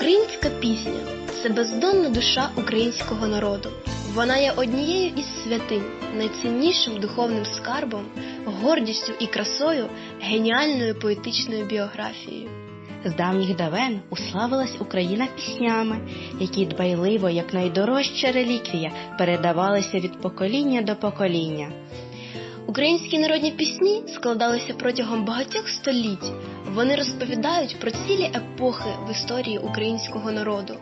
Українська пісня це бездонна душа українського народу. Вона є однією із святинь, найціннішим духовним скарбом, гордістю і красою, геніальною поетичною біографією. З давніх давен уславилась Україна піснями, які дбайливо, як найдорожча реліквія, передавалися від покоління до покоління. Українські народні пісні складалися протягом багатьох століть. Вони розповідають про цілі епохи в історії українського народу.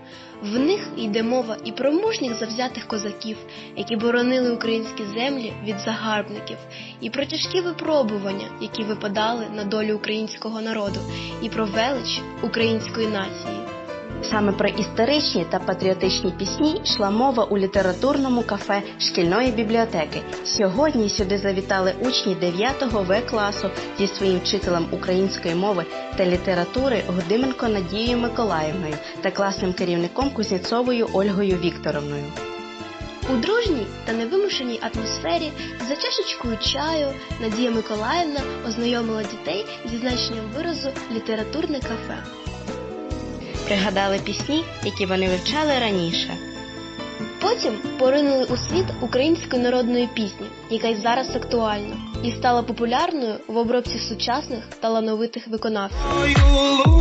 В них йде мова і про мужніх завзятих козаків, які боронили українські землі від загарбників, і про тяжкі випробування, які випадали на долю українського народу, і про велич української нації. Саме про історичні та патріотичні пісні йшла мова у літературному кафе шкільної бібліотеки. Сьогодні сюди завітали учні 9 В класу зі своїм вчителем української мови та літератури Гудименко Надією Миколаївною та класним керівником Кузнєцовою Ольгою Вікторовною. У дружній та невимушеній атмосфері за чашечкою чаю Надія Миколаївна ознайомила дітей зі значенням виразу літературне кафе. Пригадали пісні, які вони вивчали раніше. Потім поринули у світ української народної пісні, яка й зараз актуальна, і стала популярною в обробці сучасних талановитих виконавців.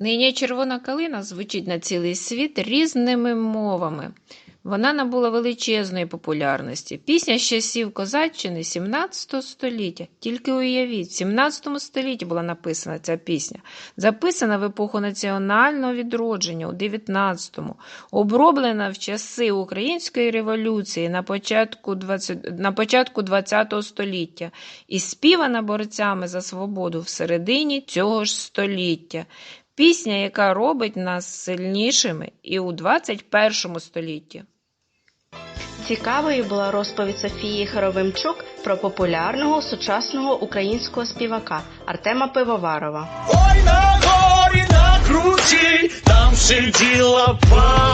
Нині червона калина звучить на цілий світ різними мовами. Вона набула величезної популярності. Пісня з часів козаччини 17 століття. Тільки уявіть, в 17 столітті була написана ця пісня, записана в епоху національного відродження у 19-му, оброблена в часи Української революції на початку 20, на початку 20 століття і співана борцями за свободу в середині цього ж століття. Пісня, яка робить нас сильнішими і у 21 столітті. Цікавою була розповідь Софії Хоровимчук про популярного сучасного українського співака Артема Пивоварова. Ой, на горі на круті, там сиділа пара,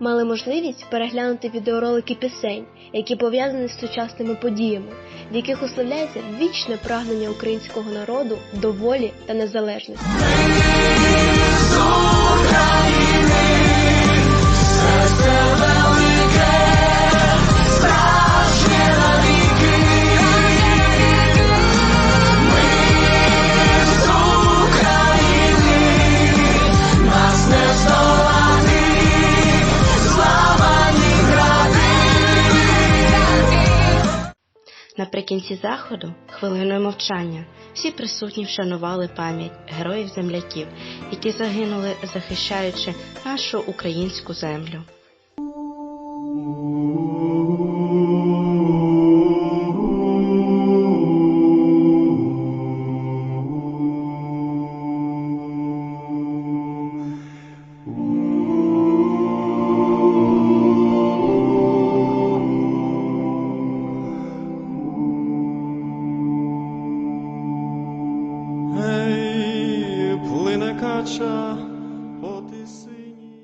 мали можливість переглянути відеоролики пісень, які пов'язані з сучасними подіями, в яких уславляється вічне прагнення українського народу до волі та незалежності. Наприкінці заходу, хвилиною мовчання, всі присутні вшанували пам'ять героїв-земляків, які загинули, захищаючи нашу українську землю. Плине кача по тисині.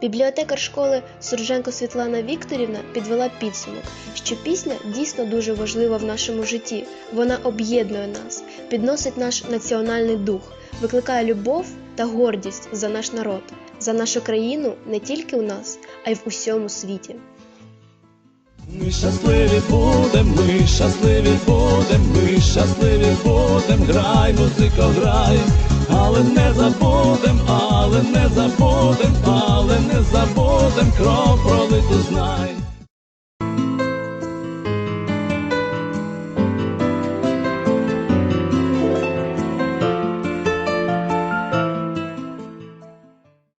Бібліотекар школи Сурженко Світлана Вікторівна підвела підсумок, що пісня дійсно дуже важлива в нашому житті. Вона об'єднує нас, підносить наш національний дух, викликає любов та гордість за наш народ, за нашу країну не тільки у нас, а й в усьому світі. Ми щасливі будем, ми щасливі будем, ми щасливі будем, грай, музико, грай, але не забудем, але не забудем, але не забудем, кров пролиту знай.